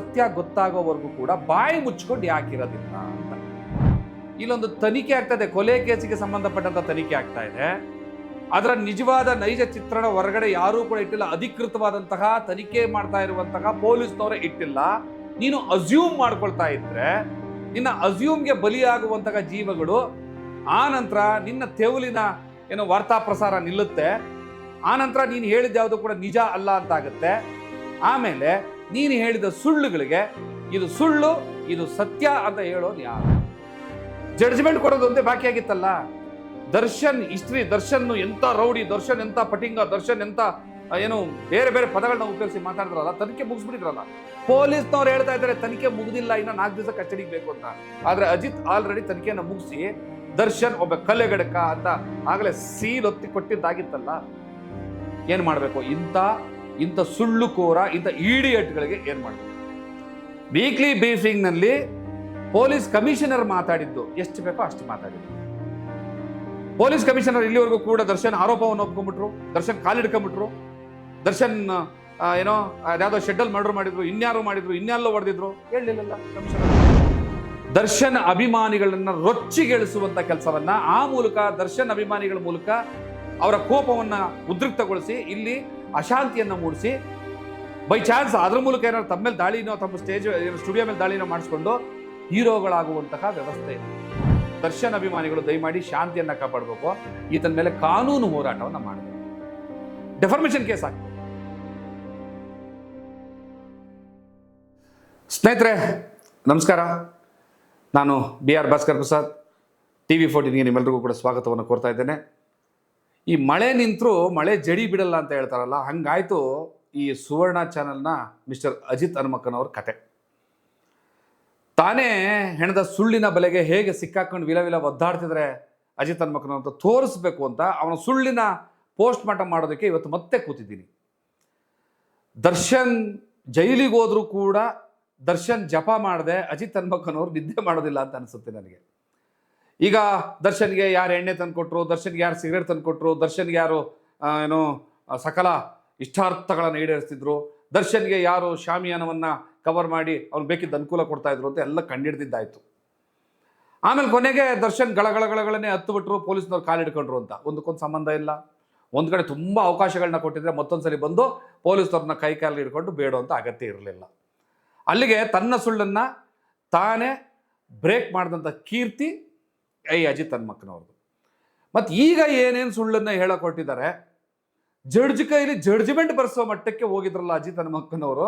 ಸತ್ಯ ಗೊತ್ತಾಗೋವರೆಗೂ ಕೂಡ ಬಾಯಿ ಮುಚ್ಕೊಂಡು ಯಾಕಿರೋದಿಲ್ಲ ಅಂತ. ಇಲ್ಲೊಂದು ತನಿಖೆ ಆಗ್ತದೆ ಕೊಲೆ ಕೇಸಿಗೆ ಸಂಬಂಧಪಟ್ಟಂತ ತನಿಖೆ ಆಗ್ತಾ ಇದೆ. ಅದರ ನಿಜವಾದ ನೈಜ ಚಿತ್ರಣ ಹೊರಗಡೆ ಯಾರೂ ಕೂಡ ಇಟ್ಟಿಲ್ಲ. ಅಧಿಕೃತವಾದಂತಹ ತನಿಖೆ ಮಾಡ್ತಾ ಇರುವಂತಹ ಪೊಲೀಸ್ನವರೇ ಇಟ್ಟಿಲ್ಲ. ನೀನು ಅಸ್ಯೂಮ್ ಮಾಡ್ಕೊಳ್ತಾ ಇದ್ರೆ ನಿನ್ನ ಅಸ್ಯೂಮ್ಗೆ ಬಲಿಯಾಗುವಂತಹ ಜೀವಗಳು ಆ ನಂತರ ನಿನ್ನ ತೆವಲಿನ ಏನು ವಾರ್ತಾ ಪ್ರಸಾರ ನಿಲ್ಲುತ್ತೆ. ಆ ನಂತರ ನೀನು ಹೇಳಿದ ಯಾವುದು ಕೂಡ ನಿಜ ಅಲ್ಲ ಅಂತಾಗುತ್ತೆ ಆಮೇಲೆ ನೀನು ಹೇಳಿದ ಸುಳ್ಳುಗಳಿಗೆ ಇದು ಸುಳ್ಳು, ಇದು ಸತ್ಯ ಅಂತ ಹೇಳೋದು ಯಾರು? ಜಡ್ಜ್ಮೆಂಟ್ ಕೊಡೋದು ಒಂದೇ ಬಾಕಿ ಆಗಿತ್ತಲ್ಲ? ದರ್ಶನ್ ಹಿಸ್ಟ್ರಿ ದರ್ಶನ್ ಎಂತ ರೌಡಿ, ದರ್ಶನ್ ಎಂತ ಪಟಿಂಗ, ದರ್ಶನ್ ಎಂತ ಏನು ಬೇರೆ ಬೇರೆ ಪದಗಳನ್ನ ಉಪಯೋಗಿಸಿ ಮಾತಾಡಿದ್ರಲ್ಲ, ತನಿಖೆ ಮುಗಿಸ್ಬಿಟ್ಟಿದ್ರಲ್ಲ. ಪೊಲೀಸ್ನವ್ರು ಹೇಳ್ತಾ ಇದ್ದಾರೆ, ತನಿಖೆ ಮುಗಿದಿಲ್ಲ, ಇನ್ನು ನಾಲ್ಕು ದಿವಸ ಕಸ್ಟಡಿಗೆ ಬೇಕು ಅಂತ. ಆದ್ರೆ ಅಜಿತ್ ಆಲ್ರೆಡಿ ತನಿಖೆಯನ್ನು ಮುಗಿಸಿ ದರ್ಶನ್ ಒಬ್ಬ ಕಲೆಗಡಕ ಅಂತ ಆಗಲೇ ಸೀಲ್ ಒತ್ತಿ ಕೊಟ್ಟಿದ್ದಾಗಿತ್ತಲ್ಲ, ಏನ್ ಮಾಡಬೇಕು? ಇಂಥ ಇಂಥ ಸುಳ್ಳು ಕೋರ, ಇಂಥ ಈಡಿಯಟ್ಗಳಿಗೆ ಏನು ಮಾಡಬೇಕು? ವೀಕ್ಲಿ ಬ್ರೀಫಿಂಗ್ನಲ್ಲಿ ಪೊಲೀಸ್ ಕಮಿಷನರ್ ಮಾತಾಡಿದ್ದು, ಎಷ್ಟು ಬೇಕೋ ಅಷ್ಟು ಮಾತಾಡಿದ್ದು ಪೊಲೀಸ್ ಕಮಿಷನರ್ ಇಲ್ಲಿವರೆಗೂ ಕೂಡ ದರ್ಶನ್ ಆರೋಪವನ್ನು ಒಪ್ಕೊಂಡ್ಬಿಟ್ರು, ದರ್ಶನ್ ಕಾಲಿಡ್ಕೊಂಡ್ಬಿಟ್ರು ದರ್ಶನ್ ಏನೋ ಯಾವುದೋ ಶೆಡ್ಡಲ್ ಮರ್ಡರ್ ಮಾಡಿದ್ರು, ಇನ್ಯಾರು ಮಾಡಿದ್ರು, ಇನ್ಯಾಲ್ಲೋ ಹೊಡೆದಿದ್ರು ಹೇಳಲಿಲ್ಲ ಕಮಿಷನರ್. ದರ್ಶನ್ ಅಭಿಮಾನಿಗಳನ್ನ ರೊಚ್ಚಿಗೆಳಿಸುವಂತ ಕೆಲಸವನ್ನ ಆ ಮೂಲಕ, ದರ್ಶನ್ ಅಭಿಮಾನಿಗಳ ಮೂಲಕ ಅವರ ಕೋಪವನ್ನ ಉದ್ರಿಕ್ತಗೊಳಿಸಿ ಇಲ್ಲಿ ಅಶಾಂತಿಯನ್ನ ಮೂಡಿಸಿ ಬೈ ಚಾನ್ಸ್ ಅದ್ರ ಮೂಲಕ ಏನಾದ್ರು ತಮ್ಮ ಮೇಲೆ ದಾಳಿನೋ ತಮ್ಮ ಸ್ಟೇಜ್ ಸ್ಟುಡಿಯೋ ಮೇಲೆ ದಾಳಿನೋ ಮಾಡಿಸ್ಕೊಂಡು ಹೀರೋಗಳಾಗುವಂತಹ ವ್ಯವಸ್ಥೆ. ಇದೆ. ದರ್ಶನ್ ಅಭಿಮಾನಿಗಳು ದಯಮಾಡಿ ಶಾಂತಿಯನ್ನು ಕಾಪಾಡಬೇಕು. ಈತನ ಮೇಲೆ ಕಾನೂನು ಹೋರಾಟವನ್ನು ಮಾಡಬೇಕು. ಡೆಫರ್ಮೇಷನ್ ಕೇಸ್ ಹಾಕಿ ಸ್ನೇಹಿತರೆ, ನಮಸ್ಕಾರ. ನಾನು B R Bhaskar Prasad. T V ಫೋರ್ಟೀನ್ಗೆ ನಿಮ್ಮೆಲ್ಲರಿಗೂ ಕೂಡ ಸ್ವಾಗತವನ್ನು ಕೋರ್ತಾ ಇದ್ದೇನೆ. ಈ ಮಳೆ ನಿಂತರೂ ಮಳೆ ಜಡಿ ಬಿಡಲ್ಲ ಅಂತ ಹೇಳ್ತಾರಲ್ಲ, ಹಂಗಾಯ್ತು ಈ ಸುವರ್ಣ ಚಾನೆಲ್ನ ಮಿಸ್ಟರ್ ಅಜಿತ್ ಹನುಮಕ್ಕನವ್ರ ಕತೆ. ತಾನೇ ಹೆಣದ ಸುಳ್ಳಿನ ಬಲೆಗೆ ಹೇಗೆ ಸಿಕ್ಕಾಕೊಂಡು ವಿಲ ವಿಲ ಒದ್ದಾಡ್ತಿದ್ರೆ ಅಜಿತ್ ಹನುಮಕ್ಕನವ್ರ ತೋರಿಸ್ಬೇಕು ಅಂತ ಅವನ ಸುಳ್ಳಿನ ಪೋಸ್ಟ್ ಮಾರ್ಟಮ್ ಮಾಡೋದಕ್ಕೆ ಇವತ್ತು ಮತ್ತೆ ಕೂತಿದ್ದೀನಿ. ದರ್ಶನ್ ಜೈಲಿಗೆ ಹೋದರೂ ಕೂಡ ದರ್ಶನ್ ಜಪ ಮಾಡದೆ ಅಜಿತ್ ಹನುಮಕ್ಕನವ್ರು ನಿದ್ದೆ ಮಾಡೋದಿಲ್ಲ ಅಂತ ಅನಿಸುತ್ತೆ ನನಗೆ. ಈಗ ದರ್ಶನ್ಗೆ ಯಾರು ಎಣ್ಣೆ ತಂದುಕೊಟ್ರು ದರ್ಶನ್ಗೆ ಯಾರು ಸಿಗರೇಟ್ ತಂದುಕೊಟ್ರು ದರ್ಶನ್ಗೆ ಯಾರು ಏನು ಸಕಲ ಇಷ್ಟಾರ್ಥಗಳನ್ನು ಈಡೇರಿಸ್ತಿದ್ರು, ದರ್ಶನ್ಗೆ ಯಾರು ಶಾಮಿಯಾನವನ್ನು ಕವರ್ ಮಾಡಿ ಅವ್ನು ಬೇಕಿದ್ದ ಅನುಕೂಲ ಕೊಡ್ತಾ ಇದ್ರು ಅಂತ ಎಲ್ಲ ಕಂಡಿಡ್ದಿದ್ದಾಯಿತು. ಆಮೇಲೆ ಕೊನೆಗೆ ದರ್ಶನ್ ಗಳಗಳಗಳಗಳನ್ನೇ ಹತ್ತು ಬಿಟ್ಟರು ಪೊಲೀಸ್ನವ್ರು ಕಾಲಿಡ್ಕೊಂಡ್ರು ಅಂತ. ಒಂದಕ್ಕೊಂದು ಸಂಬಂಧ ಇಲ್ಲ. ಒಂದು ಕಡೆ ತುಂಬ ಅವಕಾಶಗಳನ್ನ ಕೊಟ್ಟಿದ್ರೆ ಮತ್ತೊಂದ್ಸಲಿ ಬಂದು ಪೊಲೀಸ್ನವ್ರನ್ನ ಕೈ ಹಿಡ್ಕೊಂಡು ಬೇಡೋ ಅಂತ ಅಗತ್ಯ ಇರಲಿಲ್ಲ. ಅಲ್ಲಿಗೆ ತನ್ನ ಸುಳ್ಳನ್ನು ತಾನೇ ಬ್ರೇಕ್ ಮಾಡಿದಂಥ ಕೀರ್ತಿ ಐ ಅಜಿತ್ ಹನ್ಮಕ್ಕನವ್ರದ್ದು. ಮತ್ತು ಈಗ ಏನೇನು ಸುಳ್ಳನ್ನು ಹೇಳಕೊಟ್ಟಿದ್ದಾರೆ, ಜಡ್ಜ್ ಕೈಲಿ ಜಡ್ಜ್ಮೆಂಟ್ ಬರೆಸೋ ಮಟ್ಟಕ್ಕೆ ಹೋಗಿದ್ರಲ್ಲ ಅಜಿತ್ ಹನುಮಕ್ಕನವರು,